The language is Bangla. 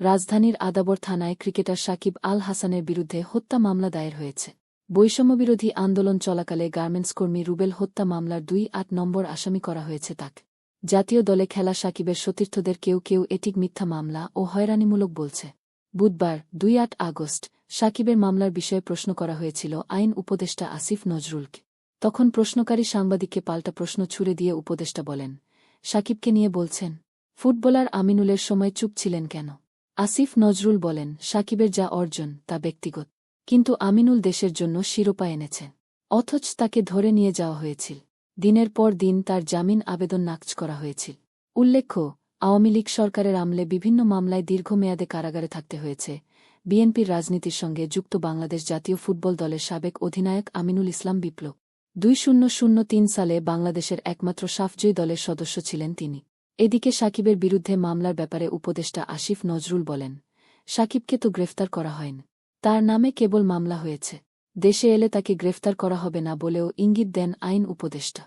রাজধানীর আদাবর থানায় ক্রিকেটার সাকিব আল হাসানের বিরুদ্ধে হত্যা মামলা দায়ের হয়েছে। বৈষম্যবিরোধী আন্দোলন চলাকালে গার্মেন্টস কর্মী রুবেল হত্যা মামলার দুই আট নম্বর আসামি করা হয়েছে তাকে। জাতীয় দলে খেলা সাকিবের সতীর্থদের কেউ কেউ এটিক মিথ্যা মামলা ও হয়রানিমূলক বলছে। বুধবার, দুই আট আগস্ট, সাকিবের মামলার বিষয়ে প্রশ্ন করা হয়েছিল আইন উপদেষ্টা আসিফ নজরুলকে। তখন প্রশ্নকারী সাংবাদিককে পাল্টা প্রশ্ন ছুড়ে দিয়ে উপদেষ্টা বলেন, সাকিবকে নিয়ে বলছেন, ফুটবলার আমিনুলের সময় চুপ ছিলেন কেন? আসিফ নজরুল বলেন, সাকিবের যা অর্জন তা ব্যক্তিগত, কিন্তু আমিনুল দেশের জন্য শিরোপা এনেছেন অথচ তাকে ধরে নিয়ে যাওয়া হয়েছিল। দিনের পর দিন তার জামিন আবেদন নাকচ করা হয়েছিল। উল্লেখ্য, আওয়ামী লীগ সরকারের আমলে বিভিন্ন মামলায় দীর্ঘমেয়াদে কারাগারে থাকতে হয়েছে। বিএনপির রাজনীতির সঙ্গে যুক্ত বাংলাদেশ জাতীয় ফুটবল দলের সাবেক অধিনায়ক আমিনুল ইসলাম বিপ্লব। দুই শূন্য শূন্য তিন সালে বাংলাদেশের একমাত্র সাফজয়ী দলের সদস্য ছিলেন তিনি। এদিকে সাকিবের বিরুদ্ধে মামলার ব্যাপারে উপদেষ্টা আসিফ নজরুল বলেন, সাকিবকে তো গ্রেফতার করা হয়নি। তার নামে কেবল মামলা হয়েছে। দেশে এলে তাকে গ্রেফতার করা হবে না বলেও ইঙ্গিত দেন আইন উপদেষ্টা।